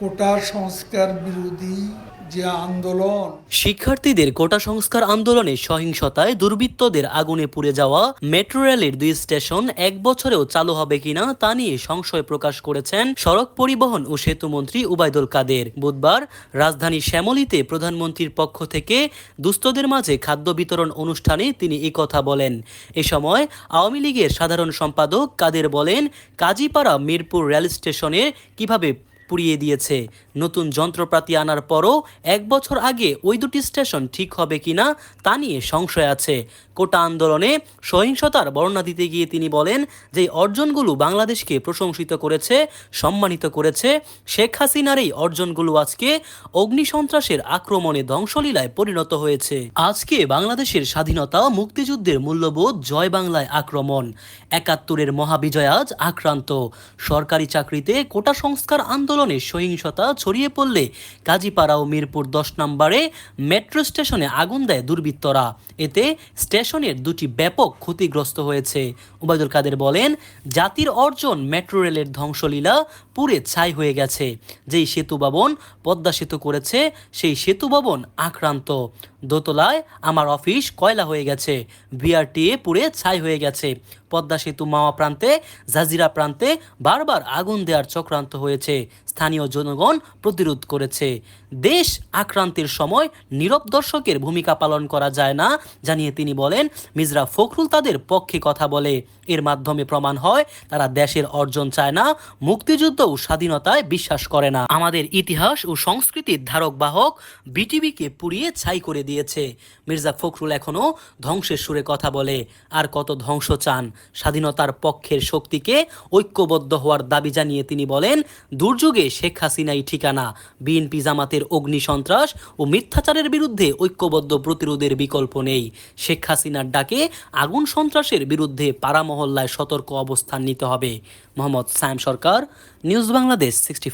কোটা সংস্কার বিরোধী যে আন্দোলন, শিক্ষার্থীদের কোটা সংস্কার আন্দোলনে সহিংসতায় দুর্বৃত্তদের আগুনে পুড়ে যাওয়া মেট্রো রেলের দুই স্টেশন এক বছরেও চালু হবে কিনা তা নিয়ে সংশয় প্রকাশ করেছেন সড়ক পরিবহন ও সেতু মন্ত্রী উবায়দুল কাদের। বুধবার রাজধানী শ্যামলীতে প্রধানমন্ত্রীর পক্ষ থেকে দুস্থদের মাঝে খাদ্য বিতরণ অনুষ্ঠানে তিনি কথা বলেন। এ সময় আওয়ামী লীগের সাধারণ সম্পাদক কাদের বলেন, কাজীপাড়া মিরপুর রেল স্টেশনে কীভাবে পুড়িয়ে দিয়েছে। নতুন যন্ত্রপাতি আনার পরও এক বছর আগে ওই দুটি স্টেশন ঠিক হবে কিনা তা নিয়ে সংশয় আছে। কোটা আন্দোলনে সহিংসতার বর্ণনা দিতে গিয়ে তিনি বলেন যে অর্জনগুলো বাংলাদেশকে প্রশংসিত করেছে, সম্মানিত করেছে। শেখ হাসিনার এই অর্জনগুলো আজকে অগ্নিসন্ত্রাসের আক্রমণে ধ্বংসলীলায় পরিণত হয়েছে। আজকে বাংলাদেশের স্বাধীনতা, মুক্তিযুদ্ধের মূল্যবোধ, জয় বাংলায় আক্রমণ। একাত্তরের মহাবিজয় আজ আক্রান্ত। সরকারি চাকরিতে কোটা সংস্কার আন্দোলনে সহিংসতা ছড়িয়ে পড়লে কাজীপাড়া ও মিরপুর দশ নম্বরে মেট্রো স্টেশনে আগুন দেয় দুর্বৃত্তরা। এতে স্টেশনের দুটি ব্যাপক ক্ষতিগ্রস্ত হয়েছে। ওবায়দুল কাদের বলেন, জাতির অর্জন মেট্রো রেলের ধ্বংসলীলা পুড়ে ছাই হয়ে গেছে। যেই সেতু ভবন পদ্মা সেতু করেছে, সেই সেতু ভবন আক্রান্ত। দোতলায় আমার অফিস কয়লা হয়ে গেছে। বিআরটিএ পুড়ে ছাই হয়ে গেছে। পদ্মা সেতু মাওয়া প্রান্তে, জাজিরা প্রান্তে বারবার আগুন দেওয়ার চক্রান্ত হয়েছে। স্থানীয় জনগণ প্রতিরোধ করেছে। দেশ আক্রান্তের সময় নীরব দর্শকের ভূমিকা পালন করা যায় না, জানিয়ে তিনি বলেন মিজরা ফখরুল তাদের পক্ষে কথা বলে। এর মাধ্যমে প্রমাণ হয়, তারা দেশের অর্জন চায় না, মুক্তিযুদ্ধ ও স্বাধীনতায় বিশ্বাস করে না। আমাদের ইতিহাস ও সংস্কৃতির ধারক বাহক বিটিভিকে পুড়িয়ে ছাই করে দিয়েছে। মির্জা ফখরুল এখনও ধ্বংসের সুরে কথা বলে। আর কত ধ্বংস চান? স্বাধীনতার পক্ষের শক্তিকে ঐক্যবদ্ধ হওয়ার দাবি জানিয়ে তিনি বলেন, দুর্যোগে শেখ হাসিনাই ঠিকানা। বিএনপি জামাতের অগ্নি সন্ত্রাস ও মিথ্যাচারের বিরুদ্ধে ঐক্যবদ্ধ প্রতিরোধের বিকল্প নেই। শেখ হাসিনার ডাকে আগুন সন্ত্রাসের বিরুদ্ধে পাড়া মহল্লায় সতর্ক অবস্থান নিতে হবে। Mohammad Sayem Sarkar news Bangladesh sixty